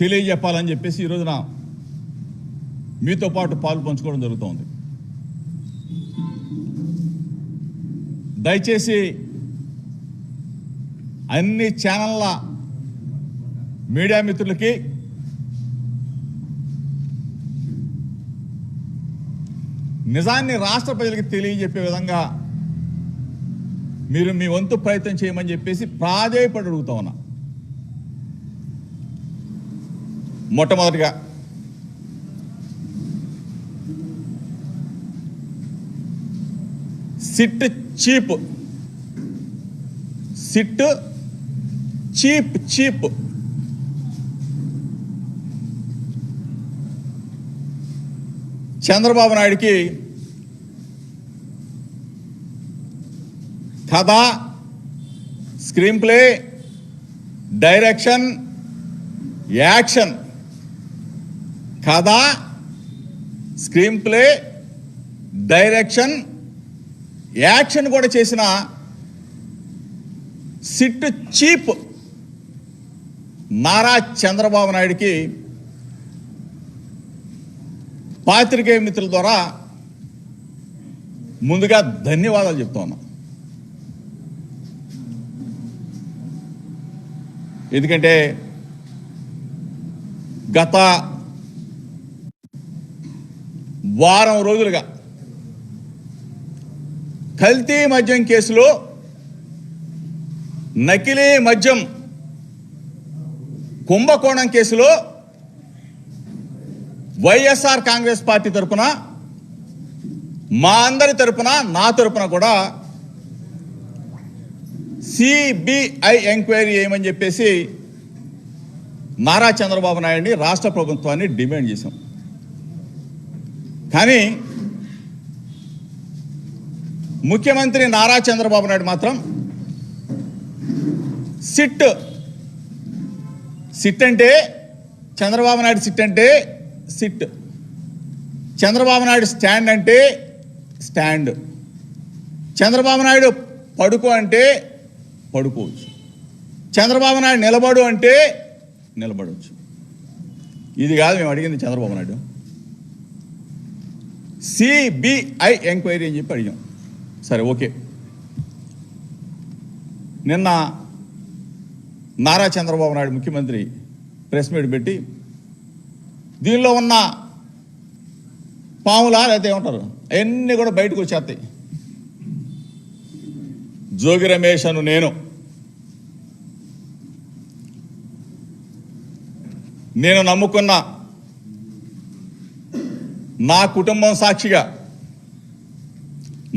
తెలియజెప్పాలని చెప్పేసి ఈ రోజున మీతో పాటు పాలు పంచుకోవడం జరుగుతోంది. దయచేసి అన్ని ఛానళ్ళ మీడియా మిత్రులకి నిజాన్ని రాష్ట్ర ప్రజలకు తెలియజెప్పే విధంగా మీరు మీ వంతు ప్రయత్నం చేయమని చెప్పేసి ప్రాధేయపడి అడుగుతా ఉన్నా. మొట్టమొదటిగా SIT chief. SIT chief chief. Chandrababu నాయుడికి కథ స్క్రీన్ ప్లే డైరెక్షన్ యాక్షన్. కథ స్క్రీన్ ప్లే డైరెక్షన్ యాక్షన్ కూడా చేసిన సిట్ చీప్ నారా చంద్రబాబు నాయుడికి పాత్రికేయ మిత్రుల ద్వారా ముందుగా ధన్యవాదాలు చెప్తున్నాను ఎందుకంటే గత వారం రోజులుగా. కల్తీ మద్యం కేసులో నకిలీ మద్యం కుంభకోణం కేసులో వైఎస్ఆర్ కాంగ్రెస్ పార్టీ తరపున మా అందరి తరపున నా తరపున కూడా సిబిఐ ఎంక్వైరీ చేయమని చెప్పేసి నారా చంద్రబాబు నాయుడిని రాష్ట్ర ప్రభుత్వాన్ని డిమాండ్ చేశాం. కానీ ముఖ్యమంత్రి నారా చంద్రబాబు నాయుడు మాత్రం సిట్ సిట్ అంటే చంద్రబాబు నాయుడు సిట్ అంటే సిట్. చంద్రబాబు నాయుడు స్టాండ్ అంటే స్టాండ్. చంద్రబాబు నాయుడు పడుకో అంటే పడుకోవచ్చు. చంద్రబాబు నాయుడు నిలబడు అంటే నిలబడవచ్చు ఇది కాదు మేము అడిగింది చంద్రబాబు నాయుడు. సిబిఐ ఎంక్వైరీ అని చెప్పి అడిగాం. సరే ఓకే. నిన్న నారా చంద్రబాబు నాయుడు ముఖ్యమంత్రి ప్రెస్ మీట్ పెట్టి దీనిలో ఉన్న పాములా లేకపోతే ఏమంటారు? అవన్నీ కూడా బయటకు వచ్చేస్తాయి. జోగి రమేష్ అను నేను నేను నమ్ముకున్న నా కుటుంబం సాక్షిగా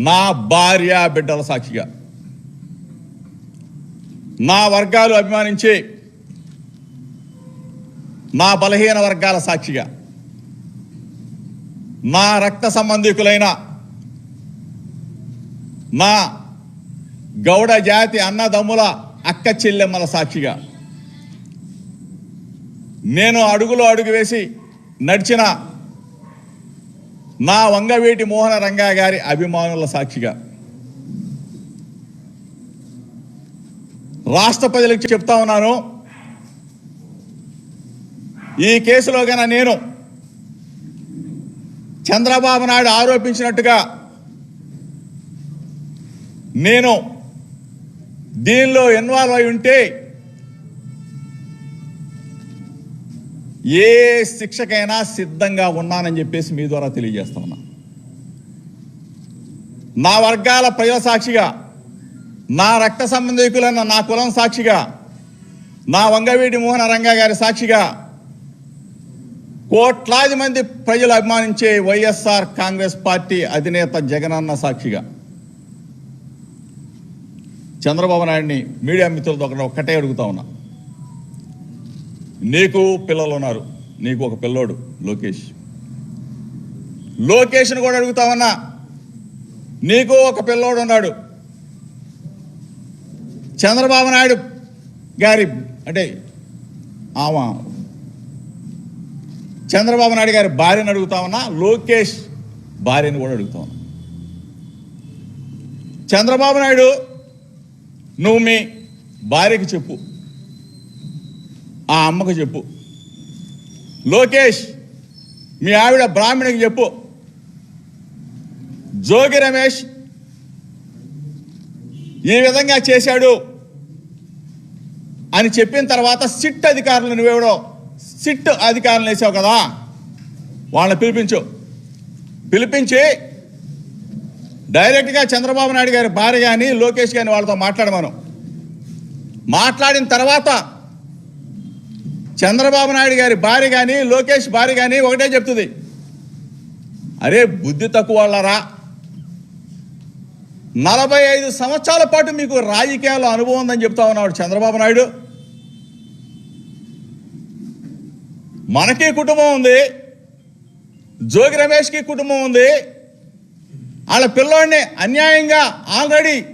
నా భార్య బిడ్డల సాక్షిగా నా వర్గాలు అభిమానించే నా బలహీన వర్గాల సాక్షిగా నా రక్త సంబంధికులైన నా గౌడ జాతి అన్నదమ్ముల అక్క చెల్లెమ్మల సాక్షిగా నేను అడుగులో అడుగు వేసి నడిచిన నా వంగవేటి మోహన రంగా గారి అభిమానుల సాక్షిగా. రాష్ట్ర ప్రజలకు చెప్తా ఉన్నాను. ఈ కేసులో గన నేను చంద్రబాబు నాయుడు ఆరోపించినట్టుగా నేను దీనిలో ఇన్వాల్వ్ అయి ఉంటే ఏ శిక్షకైనా సిద్ధంగా ఉన్నానని చెప్పేసి మీ ద్వారా తెలియజేస్తా ఉన్నా. నా వర్గాల ప్రజల సాక్షిగా నా రక్త సంబంధికులైన నా కులం సాక్షిగా నా వంగవీటి మోహన రంగా గారి సాక్షిగా కోట్లాది మంది ప్రజలు అభిమానించే వైఎస్ఆర్ కాంగ్రెస్ పార్టీ అధినేత జగనన్న సాక్షిగా. చంద్రబాబు నాయుడిని మీడియా మిత్రులతో ఒకటే అడుగుతా ఉన్నా. నీకు పిల్లలు ఉన్నారు. నీకు ఒక పిల్లోడు లోకేష్. లోకేష్ని కూడా అడుగుతామన్నా నీకు ఒక పిల్లోడు ఉన్నాడు. చంద్రబాబు నాయుడు గారి అంటే ఆమె. చంద్రబాబు నాయుడు గారి భార్యను అడుగుతామన్నా లోకేష్ భార్యను కూడా అడుగుతా చంద్రబాబు నాయుడు నువ్వు మీ భార్యకి చెప్పు. ఆ అమ్మకు చెప్పు. లోకేష్ మీ ఆవిడ బ్రాహ్మణికి చెప్పు. జోగి రమేష్ ఈ విధంగా చేశాడు అని చెప్పిన తర్వాత సిట్ అధికారులు నువ్వెవడో సిట్ అధికారులు వేసావు కదా? వాళ్ళని పిలిపించు. పిలిపించి డైరెక్ట్గా చంద్రబాబు నాయుడు గారి భార్య కానీ లోకేష్ కానీ వాళ్ళతో మాట్లాడమను. మాట్లాడిన తర్వాత చంద్రబాబు నాయుడు గారి భార్య కానీ లోకేష్ భార్య కానీ ఒకటే చెప్తుంది. అరే బుద్ధి తక్కువ వాళ్ళరా నలభై ఐదు సంవత్సరాల పాటు మీకు రాజకీయాల్లో అనుభవం ఉందని చెప్తా ఉన్నాడు చంద్రబాబు నాయుడు. మనకి కుటుంబం ఉంది. జోగి రమేష్కి కుటుంబం ఉంది. వాళ్ళ పిల్లోడిని అన్యాయంగా ఆల్రెడీ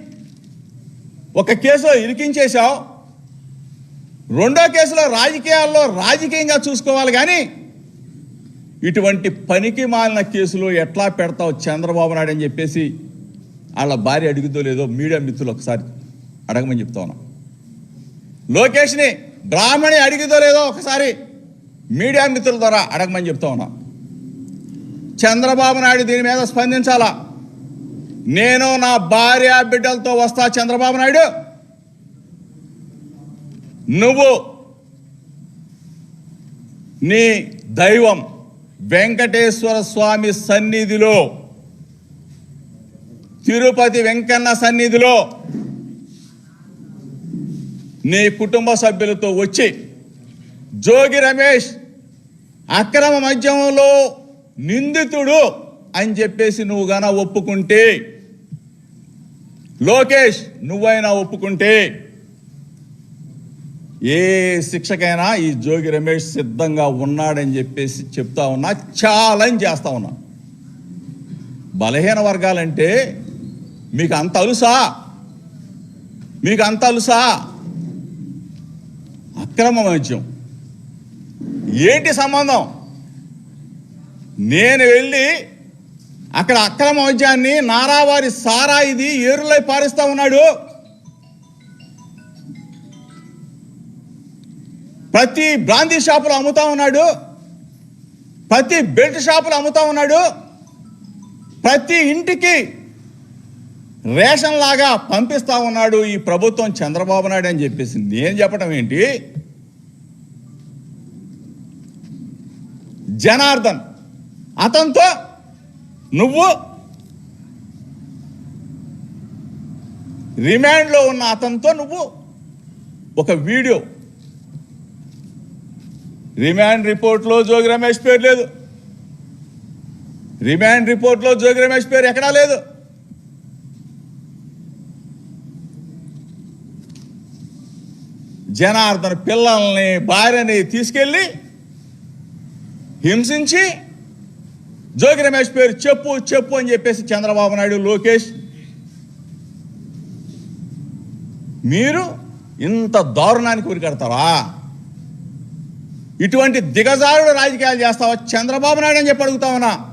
ఒక కేసులో ఇరికించేశావు. రెండో కేసులో రాజకీయాల్లో రాజకీయంగా చూసుకోవాలి కానీ ఇటువంటి పనికి మాలిన కేసులు ఎట్లా పెడతావు చంద్రబాబు నాయుడు అని చెప్పేసి వాళ్ళ భార్య అడుగుతో లేదో మీడియా మిత్రులు ఒకసారి అడగమని చెప్తా ఉన్నాం. లోకేష్ని బ్రాహ్మణి అడిగిదో లేదో ఒకసారి మీడియా మిత్రుల ద్వారా అడగమని చెప్తా ఉన్నాం. చంద్రబాబు నాయుడు దీని మీద స్పందించాలా? నేను నా భార్య బిడ్డలతో వస్తా చంద్రబాబు నాయుడు. నువ్వు నీ దైవం వెంకటేశ్వర స్వామి సన్నిధిలో తిరుపతి వెంకన్న సన్నిధిలో నీ కుటుంబ సభ్యులతో వచ్చి జోగి రమేష్ అక్రమ మద్యంలో నిందితుడు అని చెప్పేసి నువ్వు గాన ఒప్పుకుంటే లోకేష్ నువ్వైనా ఒప్పుకుంటే ఏ శిక్షకైనా ఈ జోగి రమేష్ సిద్ధంగా ఉన్నాడని చెప్పేసి చెప్తా ఉన్నా ఛాలెంజ్ చేస్తా ఉన్నా. బలహీన వర్గాలంటే మీకు అంత అలుసా? మీకు అంత అలుసా? అక్రమ వైద్యం. ఏంటి సంబంధం? నేను వెళ్ళి అక్కడ అక్రమ వైద్యాన్ని నారావారి సారా ఇది ఏరులై పారిస్తా ఉన్నాడు. ప్రతి బ్రాందీ షాపులో అమ్ముతా ఉన్నాడు. ప్రతి బెల్ట్ షాపులో అమ్ముతా ఉన్నాడు. ప్రతి ఇంటికి రేషన్ లాగా పంపిస్తా ఉన్నాడు ఈ ప్రభుత్వం చంద్రబాబు నాయుడు అని చెప్పేసి. నేను చెప్పడం ఏంటి? జనార్దన్ అతనితో నువ్వు రిమాండ్లో ఉన్న అతనితో నువ్వు ఒక వీడియో రిమాండ్ రిపోర్ట్లో జోగి రమేష్ పేరు లేదు. రిమాండ్ రిపోర్ట్లో జోగి రమేష్ పేరు ఎక్కడా లేదు. జనార్దన్ పిల్లల్ని భార్యని తీసుకెళ్ళి హింసించి జోగి రమేష్ పేరు చెప్పు చెప్పు అని చెప్పేసి చంద్రబాబు నాయుడు లోకేష్ మీరు ఇంత దారుణానికి ఉరికడతారా? ఇటువంటి దిగజారుడు రాజకీయాలు చేస్తావా? చంద్రబాబు నాయుడు అని చెప్పి అడుగుతా ఉన్నా.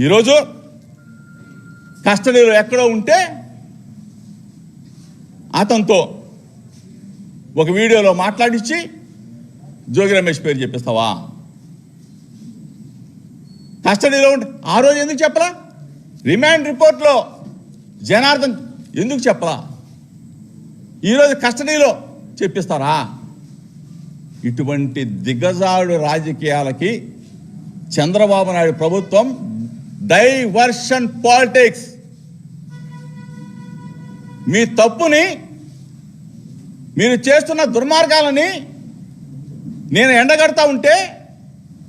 ఈరోజు కస్టడీలో ఎక్కడో ఉంటే అతనితో ఒక వీడియోలో మాట్లాడించి జోగి రమేష్ పేరు చెప్పిస్తావా? కస్టడీలో ఉంటే ఆ రోజు ఎందుకు చెప్పలా? రిమాండ్ రిపోర్ట్లో జనార్దన్ ఎందుకు చెప్పలా? ఈరోజు కస్టడీలో చెప్పిస్తారా? ఇటువంటి దిగజాడు రాజకీయాలకి చంద్రబాబు నాయుడు ప్రభుత్వం డైవర్షన్ పాలిటిక్స్. మీ తప్పుని మీరు చేస్తున్న దుర్మార్గాలని నేను ఎండగడతా ఉంటే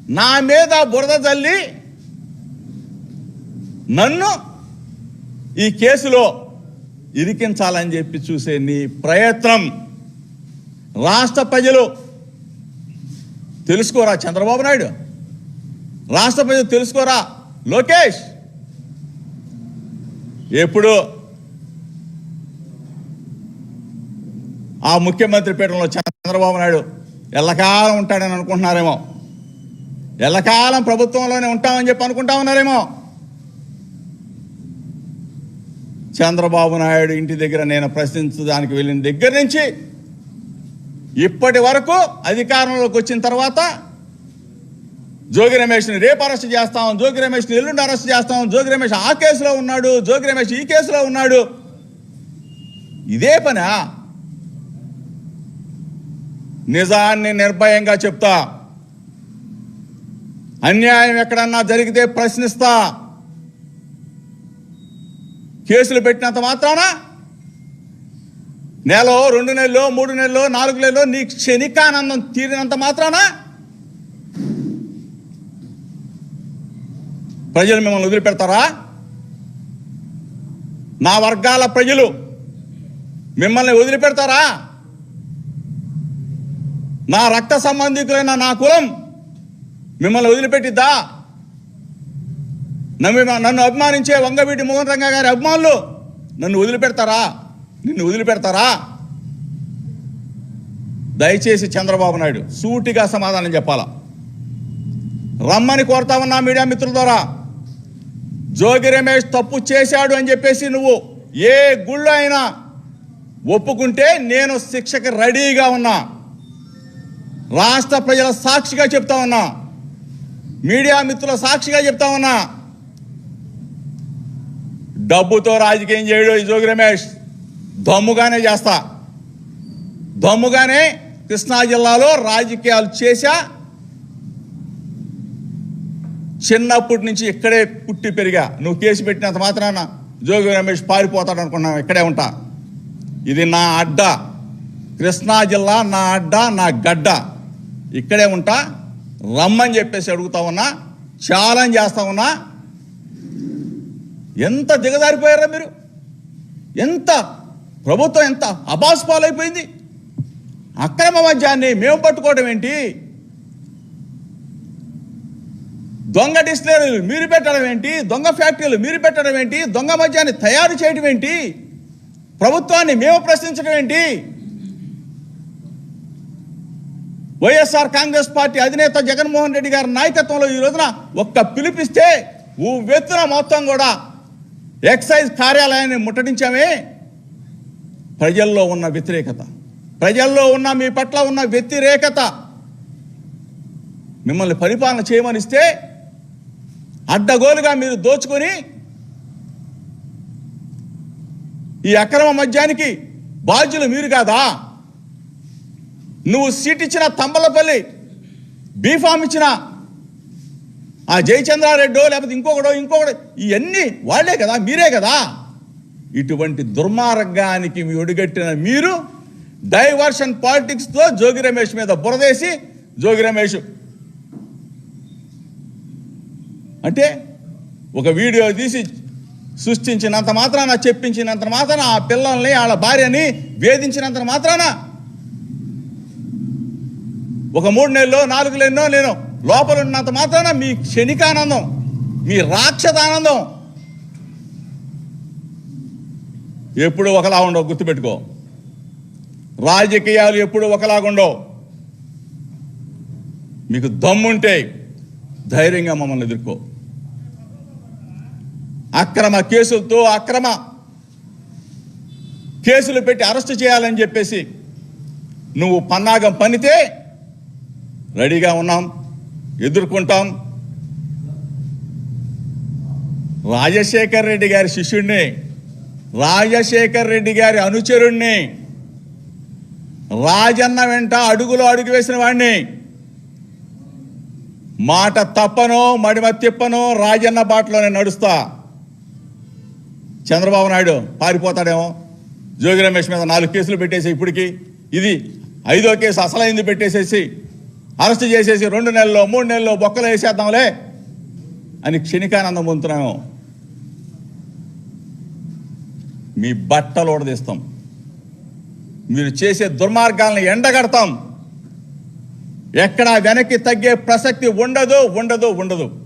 నా మీద బురద తల్లి నన్ను ఈ కేసులో ఇరికించాలని చెప్పి చూసే నీ ప్రయత్నం. రాష్ట్ర ప్రజలు తెలుసుకోరా చంద్రబాబు నాయుడు? రాష్ట్ర ప్రజలు తెలుసుకోరా? లోకేష్! ఎప్పుడు? ఆ ముఖ్యమంత్రి పీఠంలో చంద్రబాబు నాయుడు ఎల్లకాలం ఉంటాడని అనుకుంటున్నారేమో. ఎల్లకాలం ప్రభుత్వంలోనే ఉంటామని చెప్పి అనుకుంటా ఉన్నారేమో. చంద్రబాబు నాయుడు ఇంటి దగ్గర నేను ప్రశ్నించడానికి వెళ్ళిన దగ్గర నుంచి ఇప్పటి వరకు అధికారంలోకి వచ్చిన తర్వాత జోగి రమేష్ని రేపు అరెస్ట్ చేస్తాం జోగి రమేష్ని ఎల్లుండి అరెస్ట్ చేస్తాం జోగి రమేష్ ఆ కేసులో ఉన్నాడు జోగి రమేష్ ఈ కేసులో ఉన్నాడు. ఇదే పనా? నిజాన్ని నిర్భయంగా చెప్తా. అన్యాయం ఎక్కడన్నా జరిగితే ప్రశ్నిస్తా. కేసులు పెట్టినంత మాత్రానా నెల రెండు నెలలు మూడు నెలలు నాలుగు నెలలు నీ క్షణికానందం తీరినంత మాత్రాన? ప్రజలు మిమ్మల్ని వదిలిపెడతారా? నా వర్గాల ప్రజలు మిమ్మల్ని వదిలిపెడతారా? నా రక్త సంబంధికులైన నా కులం మిమ్మల్ని వదిలిపెట్టిద్దా? నన్ను నన్ను అభిమానించే వంగవీటి మోహన్ రంగా గారి అభిమానులు నన్ను వదిలిపెడతారా? నిన్ను వదిలిపెడతారా? దయచేసి చంద్రబాబు నాయుడు సూటిగా సమాధానం చెప్పాలా? రమ్మని కోరుతా ఉన్నా మీడియా మిత్రుల ద్వారా? జోగి రమేష్ తప్పు చేశాడు అని చెప్పేసి నువ్వు ఏ గుళ్ళు అయినా ఒప్పుకుంటే నేను శిక్షకు రెడీగా ఉన్నా. రాష్ట్ర ప్రజల సాక్షిగా చెప్తా ఉన్నా. మీడియా మిత్రుల సాక్షిగా చెప్తా ఉన్నా. డబ్బుతో రాజకీయం చేయడు ఈ జోగి రమేష్. దమ్ముగానే చేస్తా. దమ్ముగానే కృష్ణా జిల్లాలో రాజకీయాలు చేశా. చిన్నప్పటి నుంచి ఇక్కడే పుట్టి పెరిగా. నువ్వు కేసు పెట్టినంత మాత్రాన జోగి రమేష్ పారిపోతాడు అనుకున్నావు ఇక్కడే ఉంటా. ఇది నా అడ్డ. కృష్ణా జిల్లా నా అడ్డ నా గడ్డ. ఇక్కడే ఉంటా. రమ్మని చెప్పేసి అడుగుతా ఉన్నా ఛాలెంజ్ చేస్తా ఉన్నా. ఎంత దిగజారిపోయారా మీరు? ఎంత ప్రభుత్వం ఎంత అబాస్పాలైపోయింది అక్రమ మద్యాన్ని మేము పట్టుకోవడం ఏంటి? దొంగ డిస్టిలరీలు మీరు పెట్టడం ఏంటి? దొంగ ఫ్యాక్టరీలు మీరు పెట్టడం ఏంటి? దొంగ మద్యాన్ని తయారు చేయడం ఏంటి? ప్రభుత్వాన్ని మేము ప్రశ్నించడం ఏంటి? వైఎస్ఆర్ కాంగ్రెస్ పార్టీ అధినేత జగన్మోహన్ రెడ్డి గారి నాయకత్వంలో ఈ రోజున ఒక్క పిలిపిస్తే వెత్తున మొత్తం కూడా ఎక్సైజ్ కార్యాలయాన్ని ముట్టడించామే. ప్రజల్లో ఉన్న వ్యతిరేకత. ప్రజల్లో ఉన్న మీ పట్ల ఉన్న వ్యతిరేకత. మిమ్మల్ని పరిపాలన చేయమనిస్తే అడ్డగోలుగా మీరు దోచుకొని ఈ అక్రమ మద్యానికి బాధ్యులు మీరు కాదా? నువ్వు సీట్ ఇచ్చిన తంబలపల్లి బీఫామ్ ఇచ్చిన ఆ జయచంద్రారెడ్డో లేకపోతే ఇంకొకడో ఇంకొకడో ఇవన్నీ వాళ్ళే కదా మీరే కదా? ఇటువంటి దుర్మార్గానికి మీ ఒడిగట్టిన మీరు డైవర్షన్ పాలిటిక్స్తో జోగి రమేష్ మీద బురదేసి జోగి రమేష్. అంటే ఒక వీడియో తీసి సృష్టించినంత మాత్రాన చెప్పించినంత మాత్రాన ఆ పిల్లల్ని వాళ్ళ భార్యని వేధించినంత మాత్రాన ఒక మూడు నెలలో నాలుగు నెలలో నేను లోపల ఉన్నంత మాత్రాన మీ క్షణికానందం మీ రాక్షదానందం ఎప్పుడు ఒకలా ఉండవు గుర్తుపెట్టుకో. రాజకీయాలు ఎప్పుడు ఒకలాగుండవు మీకు దమ్ముంటే ధైర్యంగా మమ్మల్ని ఎదుర్కో. అక్రమ కేసులతో అక్రమ కేసులు పెట్టి అరెస్ట్ చేయాలని చెప్పేసి నువ్వు పన్నాగం పనితే రెడీగా ఉన్నాం ఎదుర్కొంటాం. రాజశేఖర్ రెడ్డి గారి శిష్యుణ్ణి రాజశేఖర్ రెడ్డి గారి అనుచరుణ్ణి. రాజన్న వెంట అడుగులో అడుగు వేసిన వాడిని మాట తప్పను మడిమ తిప్పను రాజన్న బాటలోనే నడుస్తా. చంద్రబాబు నాయుడు పారిపోతాడేమో. జోగి రమేష్ మీద నాలుగు కేసులు పెట్టేసి ఇప్పటికి ఇది ఐదో కేసు అసలైంది పెట్టేసేసి అరెస్ట్ చేసేసి రెండు నెలల్లో మూడు నెలల్లో బొక్కలు వేసేద్దాంలే అని క్షణికానందం పొందుతున్నాము మీ బట్టలు ఓడదీస్తాం మీరు చేసే దుర్మార్గాలను ఎండగడతాం. ఎక్కడా వెనక్కి తగ్గే ప్రసక్తి ఉండదు ఉండదు ఉండదు.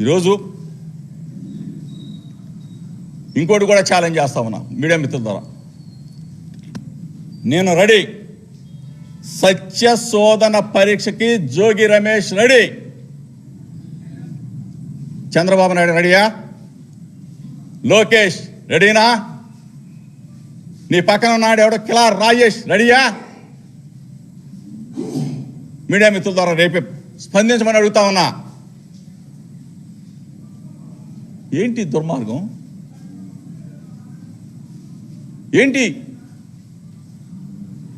ఈరోజు ఇంకోటి కూడా ఛాలెంజ్ చేస్తా ఉన్నా మీడియా మిత్రుల ద్వారా. నేను రెడీ. సత్య శోధన పరీక్షకి జోగి రమేష్ రెడీ. చంద్రబాబు నాయుడు రెడీయా? లోకేష్ రెడీనా? నీ పక్కన ఉన్నాడు ఎవడో కిలార్ రాజేష్. రెడీయా? మీడియా మిత్రుల ద్వారా రేపే స్పందించమని అడుగుతా ఉన్నా. ఏంటి దుర్మార్గం? ఏంటి?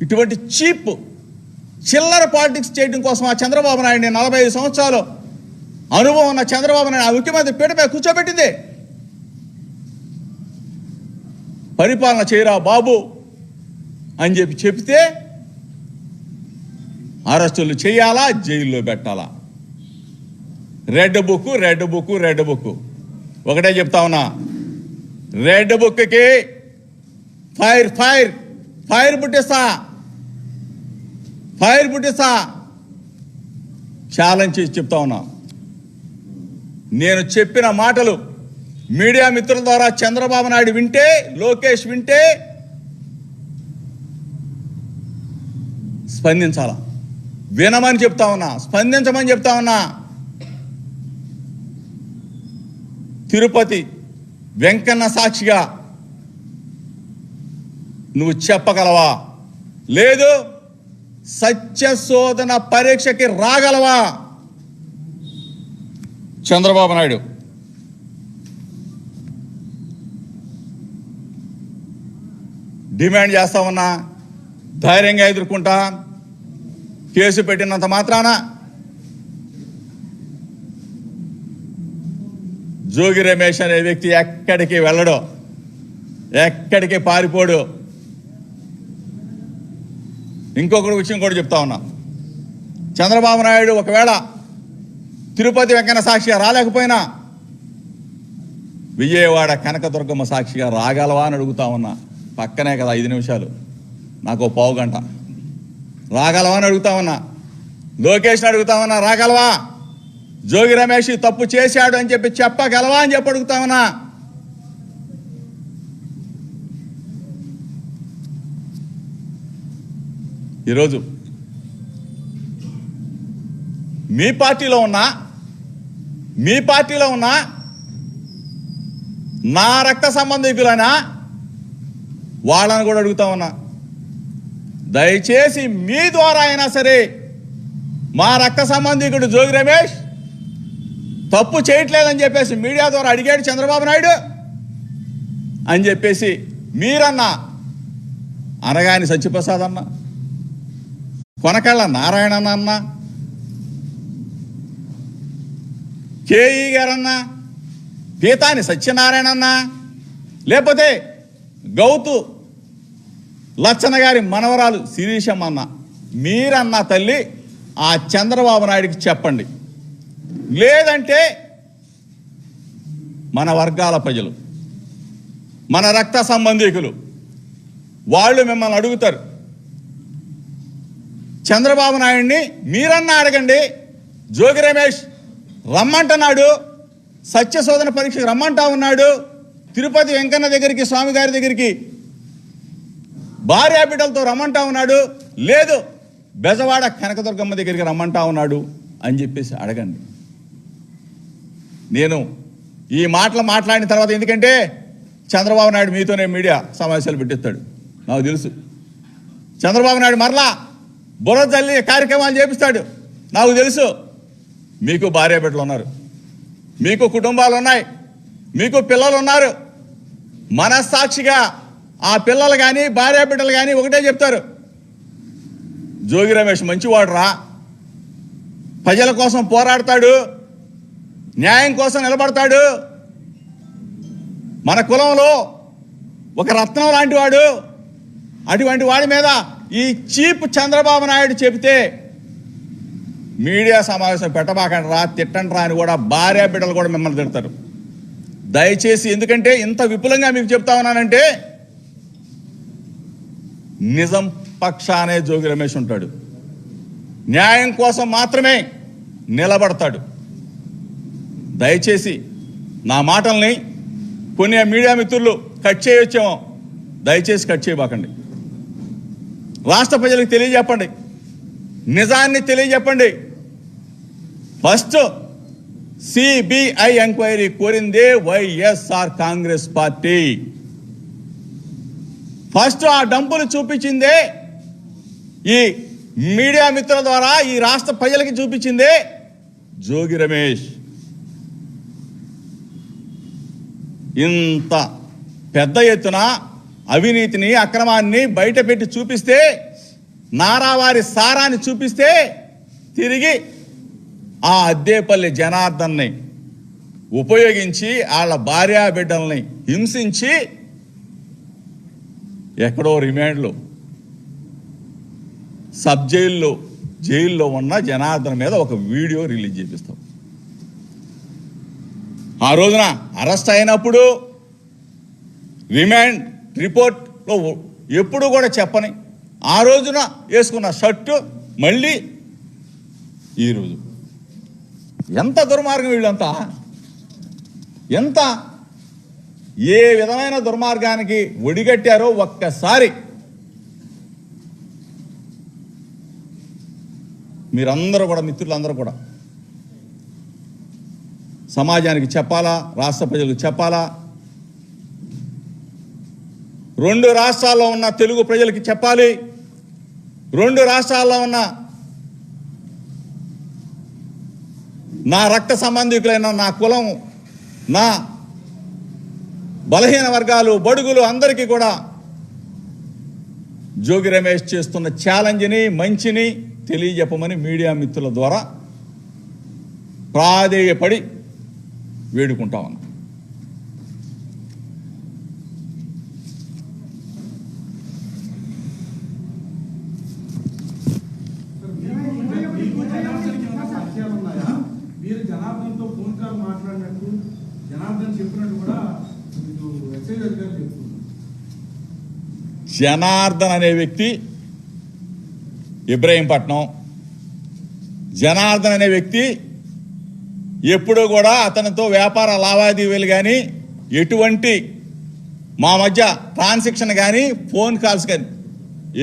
ఇటువంటి చీప్ చిల్లర పాలిటిక్స్ చేయడం కోసం ఆ చంద్రబాబు నాయుడిని నలభై ఐదు సంవత్సరాలు అనుభవం ఉన్న చంద్రబాబు నాయుడు ఆ ముఖ్యమంత్రి పీటపై కూర్చోబెట్టింది. పరిపాలన చేయరా బాబు అని చెప్పి చెప్తే అరెస్టులు చేయాలా జైల్లో పెట్టాలా? Red book red book red book. ఒకటే చెప్తా ఉన్నా. రెడ్ బుక్కి ఫైర్ ఫైర్ ఫైర్ పుట్టిస్తా. ఫైర్ పుట్టిస్తా. ఛాలెంజ్ చేసి చెప్తా ఉన్నా. నేను చెప్పిన మాటలు మీడియా మిత్రుల ద్వారా చంద్రబాబు నాయుడు వింటే లోకేష్ వింటే స్పందించాలా? వినమని చెప్తా ఉన్నా స్పందించమని చెప్తా ఉన్నా తిరుపతి వెంకన్న సాక్షిగా నువ్వు చెప్పగలవా? లేదు సత్యశోధన పరీక్షకి రాగలవా? చంద్రబాబు నాయుడు డిమాండ్ చేస్తా ఉన్నా ధైర్యంగా ఎదుర్కొంటా కేసు పెట్టినంత మాత్రాన జోగి రమేష్ అనే వ్యక్తి ఎక్కడికి వెళ్ళడు ఎక్కడికి పారిపోడు. ఇంకొకటి విషయం కూడా చెప్తా ఉన్నా. చంద్రబాబు నాయుడు ఒకవేళ తిరుపతి వెంకన్న సాక్షిగా రాలేకపోయినా విజయవాడ కనకదుర్గమ్మ సాక్షిగా రాగలవా అని అడుగుతా ఉన్నా. పక్కనే కదా ఐదు నిమిషాలు. నాకు పావు గంట. రాగలవా అని అడుగుతామన్నా లోకేష్ లోకేష్ని రాగలవా? జోగి రమేష్ తప్పు చేశాడు అని చెప్పి చెప్పగలవా? అని చెప్పి అడుగుతామన్నా ఈరోజు మీ పార్టీలో ఉన్న మీ పార్టీలో ఉన్న నా రక్త సంబంధికులైనా వాళ్ళని కూడా అడుగుతా ఉన్నా. దయచేసి మీ ద్వారా అయినా సరే మా రక్త సంబంధికుడు జోగి రమేష్ తప్పు చేయట్లేదని చెప్పేసి మీడియా ద్వారా అడిగాడు చంద్రబాబు నాయుడు అని చెప్పేసి మీరన్నా అనగాని సత్యప్రసాద్ అన్న కొనకళ్ళ నారాయణ అన్న కేఈ గారన్నా పీతాని సత్యనారాయణ అన్న లేకపోతే గౌతు లచ్చన్న గారి మనవరాలు శిరీషమ్మ మీరన్న తల్లి ఆ చంద్రబాబు నాయుడికి చెప్పండి. లేదంటే మన వర్గాల ప్రజలు మన రక్త సంబంధికులు వాళ్ళు మిమ్మల్ని అడుగుతారు. చంద్రబాబు నాయుడిని మీరన్నా అడగండి జోగి రమేష్ రమ్మంటున్నాడు సత్యశోధన పరీక్షకు రమ్మంటా ఉన్నాడు తిరుపతి వెంకన్న దగ్గరికి స్వామి గారి దగ్గరికి భార్యా బిడ్డలతో రమ్మంటా ఉన్నాడు. లేదు బెజవాడ కనకదుర్గమ్మ దగ్గరికి రమ్మంటా ఉన్నాడు అని చెప్పేసి అడగండి. నేను ఈ మాటలు మాట్లాడిన తర్వాత ఎందుకంటే చంద్రబాబు నాయుడు మీతోనే మీడియా సమావేశాలు పెట్టిస్తాడు. నాకు తెలుసు. చంద్రబాబు నాయుడు మరలా బుర్ర తల్లి కార్యక్రమాలు చేపిస్తాడు. నాకు తెలుసు. మీకు భార్య బిడ్డలు ఉన్నారు. మీకు కుటుంబాలు ఉన్నాయి. మీకు పిల్లలు ఉన్నారు. మనస్సాక్షిగా ఆ పిల్లలు కానీ భార్య బిడ్డలు కానీ ఒకటే చెప్తారు. జోగి రమేష్ మంచివాడు రా ప్రజల కోసం పోరాడతాడు. న్యాయం కోసం నిలబడతాడు. మన కులంలో ఒక రత్నం లాంటి వాడు. అటువంటి వాడి మీద ఈ చీప్ చంద్రబాబు నాయుడు చెబితే మీడియా సమావేశం పెట్టబాకండి రా తిట్టండి రా అని కూడా భార్య బిడ్డలు కూడా మిమ్మల్ని తిడతారు. దయచేసి ఎందుకంటే ఇంత విపులంగా మీకు చెప్తా ఉన్నానంటే నిజం పక్షానే జోగి రమేష్ ఉంటాడు. న్యాయం కోసం మాత్రమే నిలబడతాడు. దయచేసి నా మాటల్ని కొన్ని మీడియా మిత్రులు కట్ చేయొచ్చేమో. దయచేసి కట్ చేయబాకండి. రాష్ట్ర ప్రజలకు తెలియజెప్పండి. నిజాన్ని తెలియజెప్పండి. ఫస్ట్ సిబిఐ ఎంక్వైరీ కోరిందే వైఎస్ఆర్ కాంగ్రెస్ పార్టీ. ఫస్ట్ ఆ డంపులు చూపించిందే ఈ మీడియా మిత్రుల ద్వారా ఈ రాష్ట్ర ప్రజలకి చూపించిందే జోగి రమేష్. ఇంత పెద్ద ఎత్తున అవినీతిని అక్రమాన్ని బయటపెట్టి చూపిస్తే నారావారి సారాన్ని చూపిస్తే తిరిగి ఆ అద్దేపల్లి జనార్దన్ని ఉపయోగించి వాళ్ళ భార్యా బిడ్డల్ని హింసించి ఎక్కడో రిమాండ్లో సబ్ జైల్లో జైల్లో ఉన్న జనార్దన్ మీద ఒక వీడియో రిలీజ్ చేపిస్తాం. ఆ రోజున అరెస్ట్ అయినప్పుడు రిమాండ్ రిపోర్ట్లో ఎప్పుడు కూడా చెప్పని ఆ రోజున వేసుకున్న షర్టు మళ్ళీ ఈరోజు ఎంత దుర్మార్గం వీళ్ళంతా? ఎంత? ఏ విధమైన దుర్మార్గానికి ఒడిగట్టారో ఒక్కసారి. మీరందరూ కూడా మిత్రులందరూ కూడా సమాజానికి చెప్పాలా? రాష్ట్ర ప్రజలకు చెప్పాలా? రెండు రాష్ట్రాల్లో ఉన్న తెలుగు ప్రజలకి చెప్పాలి. రెండు రాష్ట్రాల్లో ఉన్న నా రక్త సంబంధికులైన నా కులం నా బలహీన వర్గాలు బడుగులు అందరికీ కూడా జోగి రమేష్ చేస్తున్న ఛాలెంజ్ని మంచిని తెలియజెప్పమని మీడియా మిత్రుల ద్వారా ప్రాధేయపడి వేడుకుంటా ఉన్నా మీకు జనార్దన్కి ఏమైనా పరిచయాలు ఉన్నాయా? మీరు జనార్దన్తో ఫోన్ కాల్ మాట్లాడినట్టు జనార్దన్ చెప్పినట్టు కూడా మీకు ఎక్సైజ్ అధికారులు చెప్తున్నారు జనార్దన్ అనే వ్యక్తి ఇబ్రహీంపట్నం. జనార్దన్ అనే వ్యక్తి ఎప్పుడూ కూడా అతనితో వ్యాపార లావాదేవీలు కానీ ఎటువంటి మా మధ్య ట్రాన్సాక్షన్ కానీ ఫోన్ కాల్స్ కానీ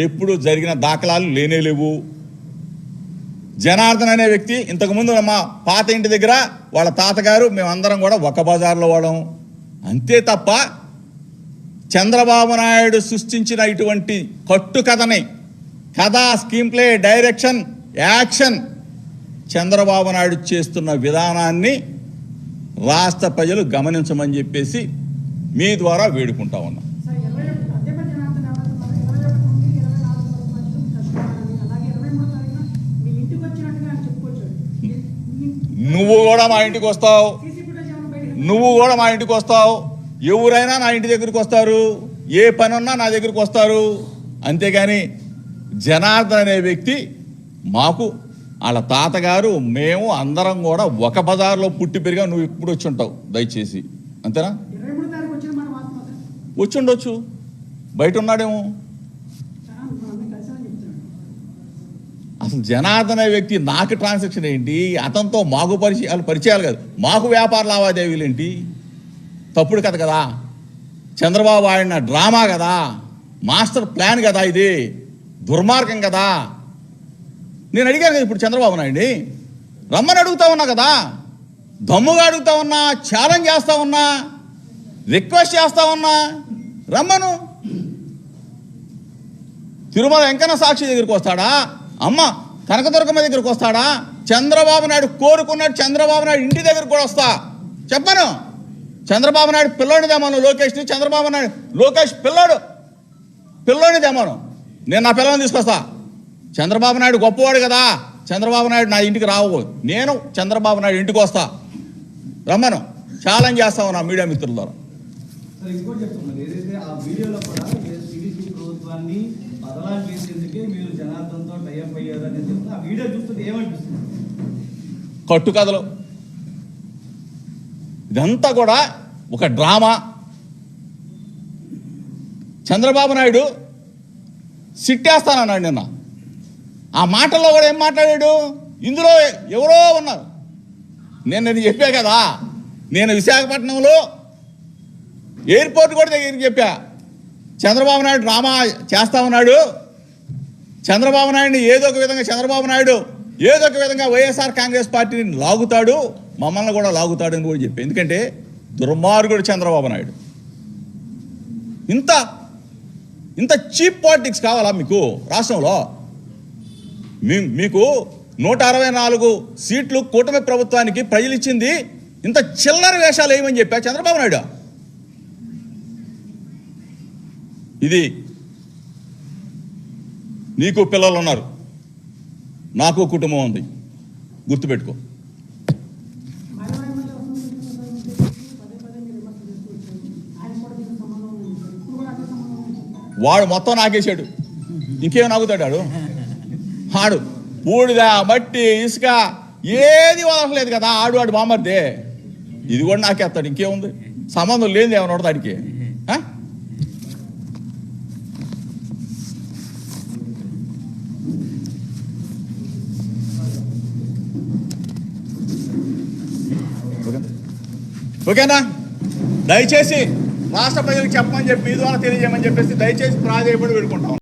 ఎప్పుడు జరిగిన దాఖలాలు లేనే లేవు. జనార్దన్ అనే వ్యక్తి ఇంతకుముందు మా పాత ఇంటి దగ్గర వాళ్ళ తాతగారు మేమందరం కూడా ఒక బజార్లో వాళ్ళం. అంతే తప్ప చంద్రబాబు నాయుడు సృష్టించిన ఇటువంటి కట్టు కథని కథ screenplay direction action Chandrababu Naidu చేస్తున్న విధానాన్ని రాష్ట్ర ప్రజలు గమనించమని చెప్పేసి మీ ద్వారా వేడుకుంటా ఉన్నాం. నువ్వు కూడా మా ఇంటికి వస్తావు. నువ్వు కూడా మా ఇంటికి వస్తావు. ఎవరైనా నా ఇంటి దగ్గరికి వస్తారు ఏ పని ఉన్నా నా దగ్గరికి వస్తారు. అంతేగాని జనార్దన్ అనే వ్యక్తి మాకు వాళ్ళ తాతగారు మేము అందరం కూడా ఒక బజార్లో పుట్టి పెరిగా నువ్వు ఇప్పుడు వచ్చి ఉంటావు దయచేసి. అంతేనా? వచ్చి ఉండొచ్చు. బయట ఉన్నాడేమో. అసలు జనార్దన్ అనే వ్యక్తి నాకు ట్రాన్సాక్షన్ ఏంటి? అతనితో మాకు పరిచయాలు పరిచయాలు కాదు. మాకు వ్యాపార లావాదేవీలు ఏంటి? తప్పుడు కథ కదా. చంద్రబాబు ఆడిన డ్రామా కదా. మాస్టర్ ప్లాన్ కదా ఇది. దుర్మార్గం కదా. నేను అడిగాను కదా ఇప్పుడు చంద్రబాబు నాయుడిని. రమ్మని అడుగుతా ఉన్నా కదా. దమ్ముగా అడుగుతా ఉన్నా ఛాలెంజ్ చేస్తా ఉన్నా రిక్వెస్ట్ చేస్తా ఉన్నా రమ్మను. తిరుమల వెంకన్న సాక్షి దగ్గరికి వస్తాడా? అమ్మ కనకదుర్గమ్మ దగ్గరికి వస్తాడా? చంద్రబాబు నాయుడు కోరుకున్నాడు చంద్రబాబు నాయుడు ఇంటి దగ్గరికి కూడా వస్తా. చెప్పను. చంద్రబాబు నాయుడు పిల్లోని తెమ్మను లోకేష్ని చంద్రబాబు నాయుడు లోకేష్ పిల్లోడు పిల్లోని తెమ్మను నేను నా పిల్లని తీసుకొస్తా. చంద్రబాబు నాయుడు గొప్పవాడు కదా. చంద్రబాబు నాయుడు నా ఇంటికి రావు. నేను చంద్రబాబు నాయుడు ఇంటికి వస్తా. రమ్మను. ఛాలెంజ్ చేస్తా ఉన్నా మీడియా మిత్రుల ద్వారా కట్టుకథలు. ఇదంతా కూడా ఒక డ్రామా. చంద్రబాబు నాయుడు సిట్టేస్తానన్నాడు నిన్న. ఆ మాటల్లో కూడా ఏం మాట్లాడాడు? ఇందులో ఎవరో ఉన్నారు. నేను నేను చెప్పా కదా నేను విశాఖపట్నంలో ఎయిర్పోర్ట్ కూడా దగ్గరికి చెప్పా. చంద్రబాబు నాయుడు డ్రామా చేస్తా ఉన్నాడు. చంద్రబాబు నాయుడిని ఏదో ఒక విధంగా చంద్రబాబు నాయుడు ఏదో ఒక విధంగా వైఎస్ఆర్ కాంగ్రెస్ పార్టీని లాగుతాడు మమ్మల్ని కూడా లాగుతాడు అని కూడా చెప్పి. ఎందుకంటే దుర్మార్గుడు చంద్రబాబు నాయుడు. ఇంత ఇంత చీప్ పాలిటిక్స్ కావాలా మీకు రాష్ట్రంలో? మీ- మీకు నూట అరవై నాలుగు సీట్లు కూటమి ప్రభుత్వానికి ప్రజలు ఇచ్చింది ఇంత చిల్లర వేషాలు ఏమని చెప్పా చంద్రబాబు నాయుడు. ఇది నీకు పిల్లలు ఉన్నారు. నాకు కుటుంబం ఉంది. గుర్తుపెట్టుకో. వాడు మొత్తం నాకేశాడు. ఇంకేం నాగుతాడు వాడు? ఆడు బూడిద మట్టి ఇసుక ఏది వదలలేదు కదా ఆడు వాడు బామర్దే ఇది కూడా నాకేస్తాడు. ఇంకేముంది? సంబంధం లేదు ఏమైనా ఉండదు ఆడికి ఆ? ఓకేనా? ఓకేనా? దయచేసి రాష్ట్ర ప్రజలకు చెప్పమని చెప్పి మీ ద్వారా తెలియజేయమని చెప్పేసి దయచేసి ప్రాధాన్యపడి వేడుకుంటాం